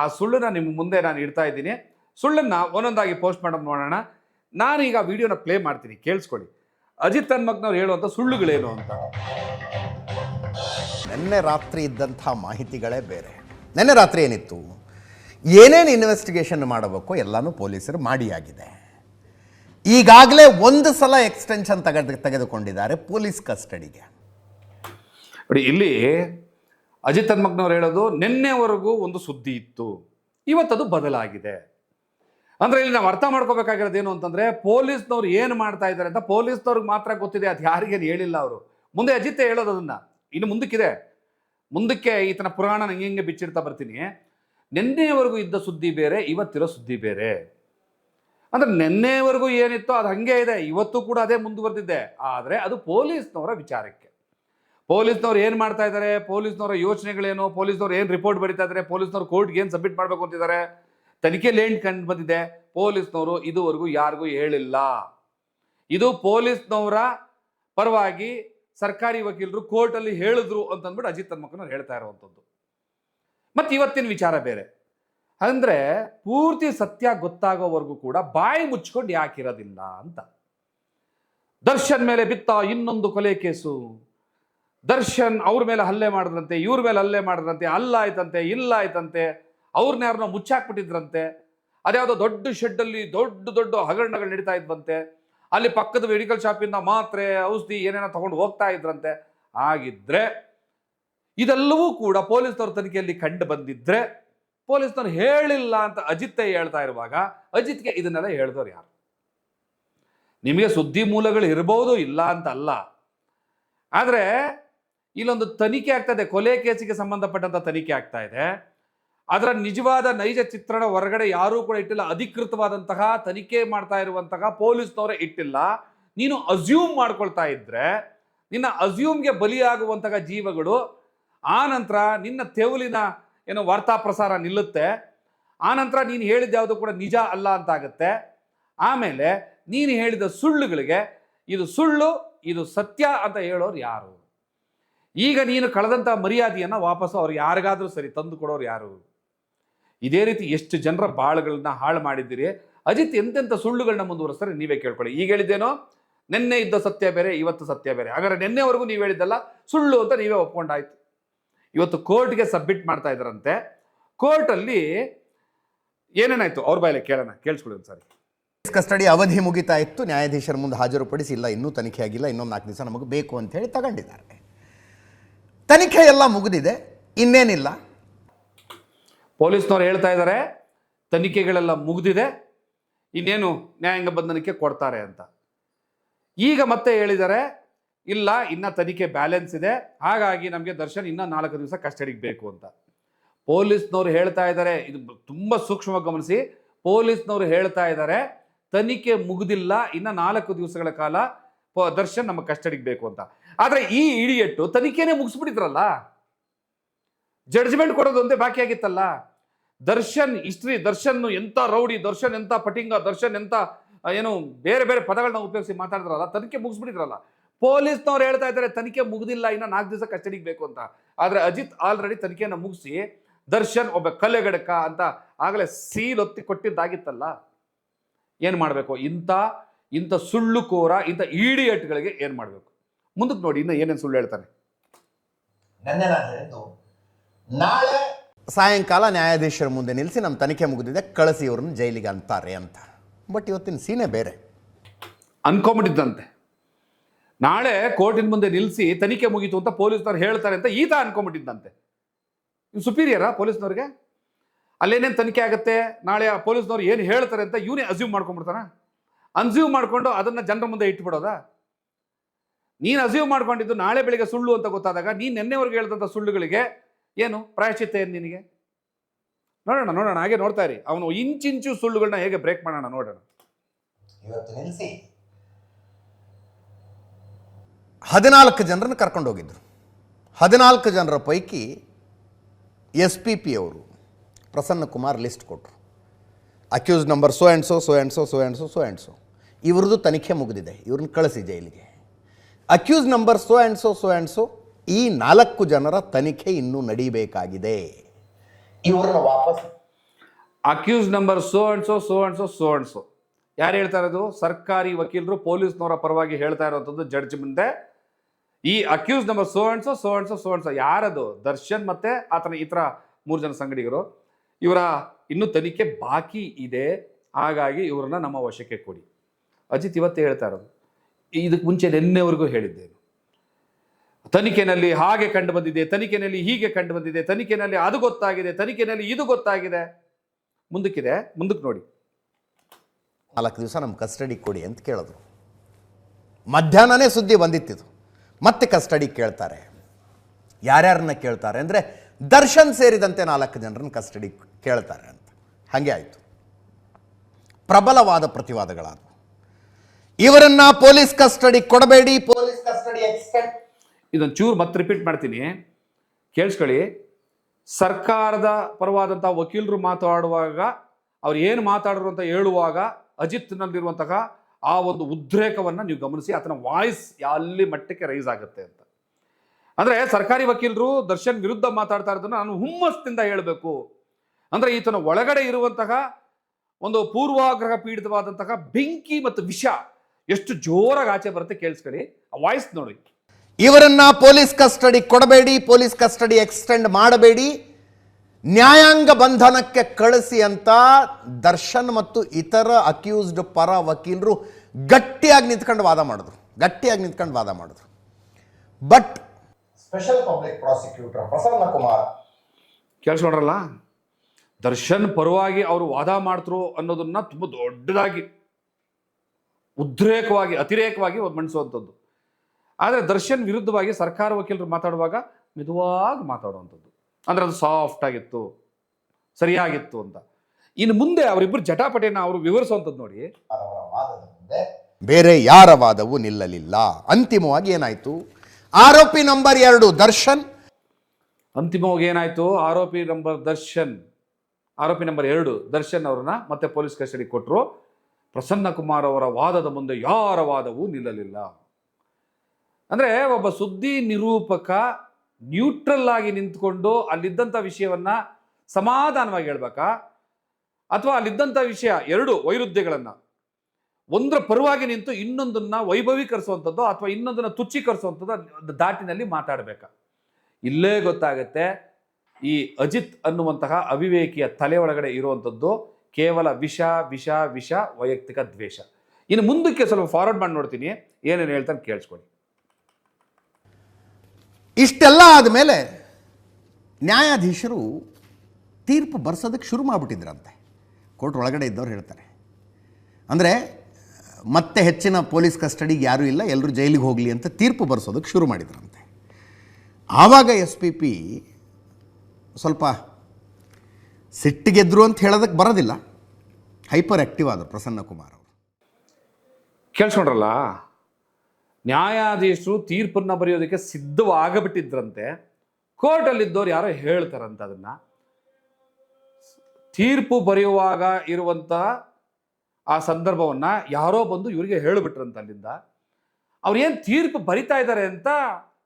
ಆ ಸುಳ್ಳನ್ನ ನಿಮ್ಮ ಮುಂದೆ ನಾನು ಇಡ್ತಾ ಇದ್ದೀನಿ. ಸುಳ್ಳನ್ನ ಒಂದೊಂದಾಗಿ ಪೋಸ್ಟ್ ಮಾಡೋದು ನೋಡೋಣ. ನಾನು ಈಗ ವಿಡಿಯೋನ ಪ್ಲೇ ಮಾಡ್ತೀನಿ, ಕೇಳಿಸ್ಕೊಳ್ಳಿ. ಅಜಿತ್ ಹನ್ಮಕ್ನವ್ರು ಹೇಳುವಂಥ ಸುಳ್ಳುಗಳೇನು ಅಂತ. ನಿನ್ನೆ ರಾತ್ರಿ ಇದ್ದಂಥ ಮಾಹಿತಿಗಳೇ ಬೇರೆ. ನಿನ್ನೆ ರಾತ್ರಿ ಏನಿತ್ತು? ಏನೇನು ಇನ್ವೆಸ್ಟಿಗೇಷನ್ ಮಾಡಬೇಕು ಎಲ್ಲನೂ ಪೊಲೀಸರು ಮಾಡಿಯಾಗಿದೆ. ಈಗಾಗಲೇ ಒಂದು ಸಲ ಎಕ್ಸ್ಟೆನ್ಷನ್ ತೆಗೆದು, ತೆಗೆದುಕೊಂಡಿದ್ದಾರೆ ಪೊಲೀಸ್ ಕಸ್ಟಡಿಗೆ. ನೋಡಿ, ಇಲ್ಲಿ ಅಜಿತ್ ಹನ್ಮಕ್ನವ್ರು ಹೇಳೋದು, ನಿನ್ನೆವರೆಗೂ ಒಂದು ಸುದ್ದಿ ಇತ್ತು. ಇವತ್ತದು ಬದಲಾಗಿದೆ. ಅಂದ್ರೆ ಇಲ್ಲಿ ನಾವು ಅರ್ಥ ಮಾಡ್ಕೋಬೇಕಾಗಿರೋದು ಏನು ಅಂತಂದ್ರೆ, ಪೊಲೀಸ್ನವ್ರು ಏನು ಮಾಡ್ತಾ ಇದ್ದಾರೆ ಅಂತ ಪೊಲೀಸ್ನವ್ರಿಗೆ ಮಾತ್ರ ಗೊತ್ತಿದೆ, ಅದು ಯಾರಿಗೇನು ಹೇಳಿಲ್ಲ ಅವರು. ಮುಂದೆ ಅಜಿತ್ ಹೇಳೋದು ಅದನ್ನ. ಇನ್ನು ಮುಂದಕ್ಕಿದೆ. ಮುಂದಕ್ಕೆ ಈತನ ಪುರಾಣ ಹಿಂಗೆ ಬಿಚ್ಚಿಡ್ತಾ ಬರ್ತೀನಿ. ನಿನ್ನೆವರೆಗೂ ಇದ್ದ ಸುದ್ದಿ ಬೇರೆ, ಇವತ್ತಿರೋ ಸುದ್ದಿ ಬೇರೆ. ಅಂದ್ರೆ ನಿನ್ನೆವರೆಗೂ ಏನಿತ್ತೋ ಅದು ಹಂಗೆ ಇದೆ. ಇವತ್ತು ಕೂಡ ಅದೇ ಮುಂದುವರೆದಿದೆ. ಆದರೆ ಅದು ಪೊಲೀಸ್ನವರ ವಿಚಾರಕ್ಕೆ. ಪೊಲೀಸ್ನವ್ರು ಏನು ಮಾಡ್ತಾ ಇದ್ದಾರೆ ಪೊಲೀಸ್ನವರ ಯೋಚನೆಗಳೇನು? ಪೊಲೀಸ್ನವ್ರು ಏನು ರಿಪೋರ್ಟ್ ಬರೀತಾ ಇದ್ದಾರೆ ಪೊಲೀಸ್ನವ್ರು ಕೋರ್ಟ್ಗೆ ಏನು ಸಬ್ಮಿಟ್ ಮಾಡಬೇಕು ಅಂತಿದ್ದಾರೆ ತನಿಖೆಯಲ್ಲಿ ಏನು ಕಂಡು ಬಂದಿದೆ. ಪೊಲೀಸ್ನವರು ಇದುವರೆಗೂ ಯಾರಿಗೂ ಹೇಳಿಲ್ಲ. ಇದು ಪೊಲೀಸ್ನವರ ಪರವಾಗಿ ಸರ್ಕಾರಿ ವಕೀಲರು ಕೋರ್ಟಲ್ಲಿ ಹೇಳಿದ್ರು ಅಂತಂದ್ಬಿಟ್ಟು ಅಜಿತ್ ತನ್ಮಕ್ಕನವ್ರು ಹೇಳ್ತಾ ಇರುವಂಥದ್ದು. ಮತ್ತು ಇವತ್ತಿನ ವಿಚಾರ ಬೇರೆ. ಅಂದ್ರೆ ಪೂರ್ತಿ ಸತ್ಯ ಗೊತ್ತಾಗೋವರೆಗೂ ಕೂಡ ಬಾಯಿ ಮುಚ್ಕೊಂಡು ಯಾಕಿರೋದಿಲ್ಲ ಅಂತ. ದರ್ಶನ್ ಮೇಲೆ ಬಿತ್ತ ಇನ್ನೊಂದು ಕೊಲೆ ಕೇಸು. ದರ್ಶನ್ ಅವ್ರ ಮೇಲೆ ಹಲ್ಲೆ ಮಾಡಿದ್ರಂತೆ, ಇವ್ರ ಮೇಲೆ ಹಲ್ಲೆ ಮಾಡಿದ್ರಂತೆ ಅಲ್ಲ ಆಯ್ತಂತೆ ಇಲ್ಲ ಆಯ್ತಂತೆ ಅವ್ರನ್ನ ಯಾರನ್ನ ಮುಚ್ಚಾಕ್ಬಿಟ್ಟಿದ್ರಂತೆ. ಅದ್ಯಾವುದೋ ದೊಡ್ಡ ಶೆಡ್ಡಲ್ಲಿ ದೊಡ್ಡ ದೊಡ್ಡ ಹಗರಣಗಳು ನಡೀತಾ ಇದ್ವಂತೆ. ಅಲ್ಲಿ ಪಕ್ಕದ ಮೆಡಿಕಲ್ ಶಾಪಿಂದ ಮಾತ್ರೆ, ಔಷಧಿ ಏನೇನೋ ತಗೊಂಡು ಹೋಗ್ತಾ ಇದ್ರಂತೆ. ಆಗಿದ್ರೆ ಇದೆಲ್ಲವೂ ಕೂಡ ಪೊಲೀಸ್ನವ್ರ ತನಿಖೆಯಲ್ಲಿ ಕಂಡು ಬಂದಿದ್ರೆ ಪೊಲೀಸ್ನವ್ರು ಹೇಳಿಲ್ಲ ಅಂತ ಅಜಿತ್ತೇ ಹೇಳ್ತಾ ಇರುವಾಗ ಅಜಿತ್ಗೆ ಇದನ್ನೆಲ್ಲ ಹೇಳಿದವ್ರು ಯಾರು? ನಿಮಗೆ ಸುದ್ದಿ ಮೂಲಗಳು ಇರಬಹುದು ಇಲ್ಲ ಅಂತ ಅಲ್ಲ ಆದರೆ ಇಲ್ಲೊಂದು ತನಿಖೆ ಆಗ್ತಾ ಇದೆ, ಕೊಲೆ ಕೇಸಿಗೆ ಸಂಬಂಧಪಟ್ಟಂತ ತನಿಖೆ ಆಗ್ತಾ ಇದೆ. ಅದರ ನಿಜವಾದ ನೈಜ ಚಿತ್ರಣ ಹೊರಗಡೆ ಯಾರೂ ಕೂಡ ಇಟ್ಟಿಲ್ಲ, ಅಧಿಕೃತವಾದಂತಹ ತನಿಖೆ ಮಾಡ್ತಾ ಇರುವಂತಹ ಪೊಲೀಸ್ನವರೇ ಇಟ್ಟಿಲ್ಲ. ನೀನು ಅಸ್ಯೂಮ್ ಮಾಡ್ಕೊಳ್ತಾ ಇದ್ರೆ, ನಿನ್ನ ಅಸ್ಯೂಮ್ಗೆ ಬಲಿಯಾಗುವಂತಹ ಜೀವಗಳು, ಆ ನಿನ್ನ ತೆವಲಿನ ಏನು ವಾರ್ತಾ ಪ್ರಸಾರ ನಿಲ್ಲುತ್ತೆ. ಆನಂತರ ನಂತರ ನೀನು ಹೇಳಿದ ಯಾವುದು ಕೂಡ ನಿಜ ಅಲ್ಲ ಅಂತಾಗುತ್ತೆ. ಆಮೇಲೆ ನೀನು ಹೇಳಿದ ಸುಳ್ಳುಗಳಿಗೆ ಇದು ಸುಳ್ಳು, ಇದು ಸತ್ಯ ಅಂತ ಹೇಳೋರು ಯಾರು? ಈಗ ನೀನು ಕಳೆದಂಥ ಮರ್ಯಾದೆಯನ್ನು ವಾಪಸ್ಸು ಅವ್ರು ಯಾರಿಗಾದ್ರೂ ಸರಿ ತಂದು ಕೊಡೋರು ಯಾರು? ಇದೇ ರೀತಿ ಎಷ್ಟು ಜನರ ಬಾಳುಗಳನ್ನ ಹಾಳು ಮಾಡಿದ್ದೀರಿ? ಅಜಿತ್ ಎಂತೆಂಥ ಸುಳ್ಳುಗಳನ್ನ ಮುಂದುವರಿಸ್ತಾರೆ ನೀವೇ ಕೇಳ್ಕೊಳ್ಳಿ. ಈಗ ಹೇಳಿದ್ದೇನೋ, ನಿನ್ನೆ ಇದ್ದ ಸತ್ಯ ಬೇರೆ, ಇವತ್ತು ಸತ್ಯ ಬೇರೆ. ಹಾಗಾದ್ರೆ ನಿನ್ನೆವರೆಗೂ ನೀವು ಹೇಳಿದ್ದಲ್ಲ, ಸುಳ್ಳು ಅಂತ ನೀವೇ ಒಪ್ಕೊಂಡಾಯ್ತು. ಇವತ್ತು ಕೋರ್ಟ್ಗೆ ಸಬ್ಮಿಟ್ ಮಾಡ್ತಾ ಇದ್ದಾರಂತೆ. ಕೋರ್ಟಲ್ಲಿ ಏನೇನಾಯ್ತು? ಅವ್ರ ಬಾಯಲ್ಲಿ ಕೇಳೋಣ ಕೇಳಿಸ್ಕೊಳ್ಳಿ ಒಂದ್ಸಾರಿ. ಕಸ್ಟಡಿ ಅವಧಿ ಮುಗಿತಾ ಇತ್ತು. ನ್ಯಾಯಾಧೀಶರ ಮುಂದೆ ಹಾಜರುಪಡಿಸಿ ಇಲ್ಲ ಇನ್ನೂ ತನಿಖೆ ಆಗಿಲ್ಲ ಇನ್ನೊಂದು ನಾಲ್ಕು ದಿವಸ ನಮಗೆ ಬೇಕು ಅಂತ ಹೇಳಿ ತಗೊಂಡಿದ್ದಾರೆ. ತನಿಖೆ ಎಲ್ಲ ಮುಗಿದಿದೆ ಇನ್ನೇನಿಲ್ಲ. ಪೊಲೀಸ್ನವ್ರು ಹೇಳ್ತಾ ಇದ್ದಾರೆ ತನಿಖೆಗಳೆಲ್ಲ ಮುಗಿದಿದೆ ಇನ್ನೇನು ನ್ಯಾಯಾಂಗ ಬಂಧನಕ್ಕೆ ಕೊಡ್ತಾರೆ ಅಂತ. ಈಗ ಮತ್ತೆ ಹೇಳಿದ್ದಾರೆ ಇಲ್ಲ, ಇನ್ನ ತನಿಖೆ ಬ್ಯಾಲೆನ್ಸ್ ಇದೆ. ಹಾಗಾಗಿ ನಮಗೆ ದರ್ಶನ್ ಇನ್ನ ನಾಲ್ಕು ದಿವಸ ಕಸ್ಟಡಿಗೆ ಬೇಕು ಅಂತ. ಪೊಲೀಸ್ನವ್ರು ಹೇಳ್ತಾ ಇದ್ದಾರೆ ಇದು ತುಂಬ ಸೂಕ್ಷ್ಮವಾಗಿ ಗಮನಿಸಿ. ಪೊಲೀಸ್ನವ್ರು ಹೇಳ್ತಾ ಇದ್ದಾರೆ ತನಿಖೆ ಮುಗಿದಿಲ್ಲ, ಇನ್ನ ನಾಲ್ಕು ದಿವಸಗಳ ಕಾಲ ದರ್ಶನ್ ನಮ್ಮ ಕಸ್ಟಡಿಗೆ ಬೇಕು ಅಂತ. ಆದ್ರೆ ಈ ಇಡಿಯಟ್ಟು ತನಿಖೆನೇ ಮುಗಿಸ್ಬಿಟ್ಟಿದ್ರಲ್ಲ? ಜಡ್ಜ್ಮೆಂಟ್ ಕೊಡೋದು ಒಂದೇ ಬಾಕಿ ಆಗಿತ್ತಲ್ಲ? ದರ್ಶನ್ ಹಿಸ್ಟ್ರಿ ದರ್ಶನ್ ಎಂತ ರೌಡಿ, ದರ್ಶನ್ ಎಂತ ಪಟಿಂಗ, ದರ್ಶನ್ ಎಂತ ಏನು ಬೇರೆ ಬೇರೆ ಪದಗಳನ್ನ ಉಪಯೋಗಿಸಿ ಮಾತಾಡಿದ್ರಲ್ಲ, ತನಿಖೆ ಮುಗಿಸ್ಬಿಟ್ಟಿದ್ರಲ್ಲ? ಪೊಲೀಸ್ನವ್ರು ಹೇಳ್ತಾ ಇದ್ದಾರೆ ತನಿಖೆ ಮುಗಿದಿಲ್ಲ ಇನ್ನು ನಾಲ್ಕು ದಿವಸ ಕಸ್ಟಡಿಗೆ ಬೇಕು ಅಂತ. ಆದ್ರೆ ಅಜಿತ್ ಆಲ್ರೆಡಿ ತನಿಖೆಯನ್ನು ಮುಗಿಸಿ ದರ್ಶನ್ ಒಬ್ಬ ಕಲೆಗಡಕ ಅಂತ ಆಗಲೇ ಸೀಲ್ ಒತ್ತಿ ಕೊಟ್ಟಿದ್ದಾಗಿತ್ತಲ್ಲ? ಏನು ಮಾಡಬೇಕು? ಇಂಥ ಇಂಥ ಸುಳ್ಳು ಕೋರ ಇಂಥ ಈಡಿಯೇಟ್ಗಳಿಗೆ ಏನು ಮಾಡಬೇಕು? ಮುಂದಕ್ಕೆ ನೋಡಿ ಇನ್ನು ಏನೇನು ಸುಳ್ಳು ಹೇಳ್ತಾನೆ ನಾಳೆ ಸಾಯಂಕಾಲ ನ್ಯಾಯಾಧೀಶರ ಮುಂದೆ ನಿಲ್ಲಿಸಿ ನಮ್ಮ ತನಿಖೆ ಮುಗಿದಿದೆ ಕಳಿಸಿ ಇವ್ರನ್ನ ಜೈಲಿಗೆ ಅಂತಾರೆ ಅಂತ. ಬಟ್ ಇವತ್ತಿನ ಸೀನೆ ಬೇರೆ. ಅನ್ಕೊಂಬಿಟ್ಟಿದ್ದಂತೆ. ನಾಳೆ ಕೋರ್ಟಿನ ಮುಂದೆ ನಿಲ್ಲಿಸಿ ತನಿಖೆ ಮುಗೀತು ಅಂತ ಪೊಲೀಸ್ನವ್ರು ಹೇಳ್ತಾರೆ ಅಂತ ಈತ ಅನ್ಕೊಂಬಿಟ್ಟಿದ್ದಂತೆ ಇವ್ ಸುಪೀರಿಯರಾ ಪೊಲೀಸ್ನವ್ರಿಗೆ? ಅಲ್ಲೇನೇನು ತನಿಖೆ ಆಗುತ್ತೆ? ನಾಳೆ ಆ ಪೊಲೀಸ್ನವ್ರು ಏನು ಹೇಳ್ತಾರೆ ಅಂತ ಇವನೇ ಅಸ್ಯೂಮ್ ಮಾಡ್ಕೊಂಡ್ಬಿಡ್ತಾನ? ಅನ್ಸ್ಯೂಮ್ ಮಾಡ್ಕೊಂಡು ಅದನ್ನ ಜನರ ಮುಂದೆ ಇಟ್ಬಿಡೋದಾ? ನೀನು ಅಸ್ಯೂಮ್ ಮಾಡ್ಕೊಂಡಿದ್ದು ನಾಳೆ ಬೆಳಿಗ್ಗೆ ಸುಳ್ಳು ಅಂತ ಗೊತ್ತಾದಾಗ ನೀನು ನಿನ್ನೆವರೆಗೆ ಹೇಳಿದಂಥ ಸುಳ್ಳುಗಳಿಗೆ ಏನು ಪ್ರಾಯಶ್ಚಿತ್ತ ಏನು ನಿನಗೆ? ನೋಡೋಣ ನೋಡೋಣ, ಹಾಗೆ ನೋಡ್ತಾ ಇರಿ. ಅವನು ಇಂಚಿಂಚು ಸುಳ್ಳುಗಳನ್ನ ಹೇಗೆ ಬ್ರೇಕ್ ಮಾಡೋಣ ನೋಡೋಣ. ಹದಿನಾಲ್ಕು ಜನರನ್ನು ಕರ್ಕೊಂಡು ಹೋಗಿದ್ದರು ಹದಿನಾಲ್ಕು ಜನರ ಪೈಕಿ ಎಸ್ ಪಿ ಪಿ ಅವರು ಪ್ರಸನ್ನ ಕುಮಾರ್ ಲಿಸ್ಟ್ ಕೊಟ್ಟರು accused number so and so so and so so and so so and so ಇವ್ರದ್ದು ತನಿಖೆ ಮುಗಿದಿದೆ. ಇವ್ರನ್ನ ಕಳಿಸಿ ಜೈಲಿಗೆ. Accused number so and so so and so ಈ ನಾಲ್ಕು ಜನರ ತನಿಖೆ ಇನ್ನೂ ನಡೀಬೇಕಾಗಿದೆ. ಇವರನ್ನ ವಾಪಸ್ accused number so and so so and so so and so ಯಾರು ಹೇಳ್ತಾ ಇರೋದು? ಸರ್ಕಾರಿ ವಕೀಲರು ಪೊಲೀಸ್ನವರ ಪರವಾಗಿ ಹೇಳ್ತಾ ಇರೋಂಥದ್ದು ಜಡ್ಜ್ ಮುಂದೆ. ಈ accused number so and so so and so so and so ಯಾರದು? ದರ್ಶನ್ ಮತ್ತೆ ಆತನ ಇತರ ಮೂರು ಜನ ಸಂಗಡಿಗರು. ಇವರ ಇನ್ನೂ ತನಿಖೆ ಬಾಕಿ ಇದೆ. ಹಾಗಾಗಿ ಇವ್ರನ್ನ ನಮ್ಮ ವಶಕ್ಕೆ ಕೊಡಿ. ಅಜಿತ್ ಇವತ್ತೇ ಹೇಳ್ತಾ ಇರೋದು. ಇದಕ್ಕೆ ಮುಂಚೆ ನಿನ್ನೆವರೆಗೂ ಹೇಳಿದ್ದೇನು. ತನಿಖೆನಲ್ಲಿ ಹಾಗೆ ಕಂಡು ಬಂದಿದೆ, ತನಿಖೆನಲ್ಲಿ ಹೀಗೆ ಕಂಡು ಬಂದಿದೆ, ತನಿಖೆನಲ್ಲಿ ಅದು ಗೊತ್ತಾಗಿದೆ, ತನಿಖೆನಲ್ಲಿ ಇದು ಗೊತ್ತಾಗಿದೆ. ಮುಂದಕ್ಕಿದೆ. ಮುಂದಕ್ಕೆ ನೋಡಿ. ನಾಲ್ಕು ದಿವಸ ನಮ್ಮ ಕಸ್ಟಡಿ ಕೊಡಿ ಅಂತ ಕೇಳಿದ್ರು. ಮಧ್ಯಾಹ್ನನೇ ಸುದ್ದಿ ಬಂದಿತ್ತಿದು ಮತ್ತೆ ಕಸ್ಟಡಿ ಕೇಳ್ತಾರೆ. ಯಾರ್ಯಾರನ್ನ ಕೇಳ್ತಾರೆ ಅಂದರೆ ದರ್ಶನ್ ಸೇರಿದಂತೆ ನಾಲ್ಕು ಜನರನ್ನು ಕಸ್ಟಡಿ ಕೇಳ್ತಾರೆ ಅಂತ. ಹಾಗೆ ಆಯಿತು. ಪ್ರಬಲವಾದ ಪ್ರತಿವಾದಗಳಾದವು. ಇವರನ್ನ ಪೊಲೀಸ್ ಕಸ್ಟಡಿ ಕೊಡಬೇಡಿ, ಪೊಲೀಸ್ ಕಸ್ಟಡಿ ಇದೊಂದು ಚೂರು ಮತ್ತೆ ರಿಪೀಟ್ ಮಾಡ್ತೀನಿ. ಕೇಳಿಸ್ಕೊಳ್ಳಿ. ಸರ್ಕಾರದ ಪರವಾದಂಥ ವಕೀಲರು ಮಾತಾಡುವಾಗ, ಅವ್ರು ಏನು ಮಾತಾಡಿದ್ರು ಅಂತ ಹೇಳುವಾಗ ಅಜಿತ್ನಲ್ಲಿರುವಂತಹ ಆ ಒಂದು ಉದ್ರೇಕವನ್ನು ನೀವು ಗಮನಿಸಿ, ಆತನ ವಾಯ್ಸ್ ಅಲ್ಲಿ ಮಟ್ಟಕ್ಕೆ ರೈಸ್ ಆಗುತ್ತೆ ಅಂತ. ಅಂದರೆ ಸರ್ಕಾರಿ ವಕೀಲರು ದರ್ಶನ್ ವಿರುದ್ಧ ಮಾತಾಡ್ತಾ ಇರೋದನ್ನ ನಾನು ಹುಮ್ಮಸ್ಸಿಂದ ಹೇಳಬೇಕು. ಅಂದರೆ ಈತನ ಒಳಗಡೆ ಇರುವಂತಹ ಒಂದು ಪೂರ್ವಾಗ್ರಹ ಪೀಡಿತವಾದಂತಹ ಬೆಂಕಿ ಮತ್ತು ವಿಷ ಎಷ್ಟು ಜೋರಾಗಿ ಆಚೆ ಬರುತ್ತೆ ಕೇಳಿಸ್ಕೊಳ್ಳಿ. ಆ ವಾಯ್ಸ್ ನೋಡಿ. ಇವರನ್ನ ಪೊಲೀಸ್ ಕಸ್ಟಡಿ ಕೊಡಬೇಡಿ, ಪೊಲೀಸ್ ಕಸ್ಟಡಿ ಎಕ್ಸ್ಟೆಂಡ್ ಮಾಡಬೇಡಿ. ನ್ಯಾಯಾಂಗ ಬಂಧನಕ್ಕೆ ಕಳಿಸಿ ಅಂತ ದರ್ಶನ್ ಮತ್ತು ಇತರ ಅಕ್ಯೂಸ್ಡ್ ಪರ ವಕೀಲರು ಗಟ್ಟಿಯಾಗಿ ನಿಂತ್ಕೊಂಡು ವಾದ ಮಾಡಿದ್ರು. ಗಟ್ಟಿಯಾಗಿ ನಿಂತ್ಕೊಂಡು ವಾದ ಮಾಡಿದ್ರು. But special public prosecutor Prasanna Kumar. ಕೇಳಿಸ್ಕೊಂಡ್ರಲ್ಲ? Darshan ಪರವಾಗಿ ಅವರು ವಾದ ಮಾಡ್ತರು ಅನ್ನೋದನ್ನ ತುಂಬ ದೊಡ್ಡದಾಗಿ ಉದ್ರೇಕವಾಗಿ ಅತಿರೇಕವಾಗಿ ಮಂಡಿಸುವಂಥದ್ದು. ಆದರೆ ದರ್ಶನ್ ವಿರುದ್ಧವಾಗಿ ಸರ್ಕಾರ ವಕೀಲರು ಮಾತಾಡುವಾಗ ಮೆದುವಾಗಿ ಮಾತಾಡುವಂಥದ್ದು. ಅಂದರೆ ಅದು ಸಾಫ್ಟ್ ಆಗಿತ್ತು ಸರಿಯಾಗಿತ್ತು ಅಂತ. ಇನ್ನು ಮುಂದೆ ಅವರಿಬ್ಬರು ಜಟಾಪಟಿಯನ್ನು ಅವರು ವಿವರಿಸುವಂಥದ್ದು ನೋಡಿ. ಬೇರೆ ಯಾರ ವಾದವೂ ನಿಲ್ಲಲಿಲ್ಲ. ಅಂತಿಮವಾಗಿ ಏನಾಯಿತು? ಆರೋಪಿ ನಂಬರ್ ಎರಡು ದರ್ಶನ್. ಅಂತಿಮವಾಗಿ ಏನಾಯ್ತು? ಆರೋಪಿ ನಂಬರ್ ದರ್ಶನ್ ಆರೋಪಿ ನಂಬರ್ ಎರಡು ದರ್ಶನ್ ಅವರನ್ನ ಮತ್ತೆ ಪೊಲೀಸ್ ಕಸ್ಟಡಿ ಕೊಟ್ಟರು ಪ್ರಸನ್ನ ಕುಮಾರ್ ಅವರ ವಾದದ ಮುಂದೆ ಯಾರ ವಾದವೂ ನಿಲ್ಲಲಿಲ್ಲ. ಅಂದ್ರೆ ಒಬ್ಬ ಸುದ್ದಿ ನಿರೂಪಕ ನ್ಯೂಟ್ರಲ್ ಆಗಿ ನಿಂತ್ಕೊಂಡು ಅಲ್ಲಿದ್ದಂಥ ವಿಷಯವನ್ನ ಸಮಾಧಾನವಾಗಿ ಹೇಳ್ಬೇಕಾ? ಅಥವಾ ಅಲ್ಲಿದ್ದಂಥ ವಿಷಯ ಎರಡು ವೈರುಧ್ಯಗಳನ್ನು. ಒಂದರ ಪರವಾಗಿ ನಿಂತು ಇನ್ನೊಂದನ್ನ ವೈಭವೀಕರಿಸುವಂಥದ್ದು ಅಥವಾ ಇನ್ನೊಂದನ್ನ ಒಂದು ದಾಟಿನಲ್ಲಿ ಮಾತಾಡಬೇಕಾ? ಇಲ್ಲೇ ಗೊತ್ತಾಗುತ್ತೆ, ಈ ಅಜಿತ್ ಅನ್ನುವಂತಹ ಅವಿವೇಕಿಯ ತಲೆ ಒಳಗಡೆ ಇರುವಂಥದ್ದು ಕೇವಲ ವಿಷ ವಿಷ ವಿಷ, ವೈಯಕ್ತಿಕ ದ್ವೇಷ. ಇನ್ನು ಮುಂದಕ್ಕೆ ಸ್ವಲ್ಪ ಫಾರ್ವರ್ಡ್ ಮಾಡಿ ನೋಡ್ತೀನಿ, ಏನೇನು ಹೇಳ್ತಾನೆ ಕೇಳಿಸ್ಕೊಳ್ಳಿ. ಇಷ್ಟೆಲ್ಲ ಆದಮೇಲೆ ನ್ಯಾಯಾಧೀಶರು ತೀರ್ಪು ಬರ್ಸೋದಕ್ಕೆ ಶುರು ಮಾಡಿಬಿಟ್ಟಿದ್ರಂತೆ. ಕೋರ್ಟ್ ಒಳಗಡೆ ಇದ್ದವ್ರು ಹೇಳ್ತಾರೆ. ಅಂದರೆ, ಮತ್ತೆ ಹೆಚ್ಚಿನ ಪೊಲೀಸ್ ಕಸ್ಟಡಿಗೆ ಯಾರೂ ಇಲ್ಲ ಎಲ್ಲರೂ ಜೈಲಿಗೆ ಹೋಗಲಿ ಅಂತ ತೀರ್ಪು ಬರ್ಸೋದಕ್ಕೆ ಶುರು ಮಾಡಿದ್ರಂತೆ. ಆವಾಗ ಎಸ್ ಪಿ ಪಿ ಸ್ವಲ್ಪ ಸಿಟ್ಟಿಗೆದ್ರು ಅಂತ ಹೇಳೋದಕ್ಕೆ ಬರೋದಿಲ್ಲ. ಹೈಪರ್ ಆ್ಯಕ್ಟಿವ್ ಆದರು ಪ್ರಸನ್ನ ಕುಮಾರ್ ಅವರು. ಕೇಳಿಸ್ಕೊಂಡ್ರಲ್ಲ? ನ್ಯಾಯಾಧೀಶರು ತೀರ್ಪನ್ನು ಬರೆಯೋದಕ್ಕೆ ಸಿದ್ಧವಾಗಬಿಟ್ಟಿದ್ರಂತೆ, ಕೋರ್ಟಲ್ಲಿದ್ದವ್ರು ಯಾರೋ ಹೇಳ್ತಾರಂತ ಅದನ್ನ. ತೀರ್ಪು ಬರೆಯುವಾಗ ಇರುವಂತಹ ಆ ಸಂದರ್ಭವನ್ನ ಯಾರೋ ಬಂದು ಇವರಿಗೆ ಹೇಳಿಬಿಟ್ರಂತ ಅಲ್ಲಿಂದ. ಅವ್ರು ಏನು ತೀರ್ಪು ಬರಿತಾ ಇದ್ದಾರೆ ಅಂತ,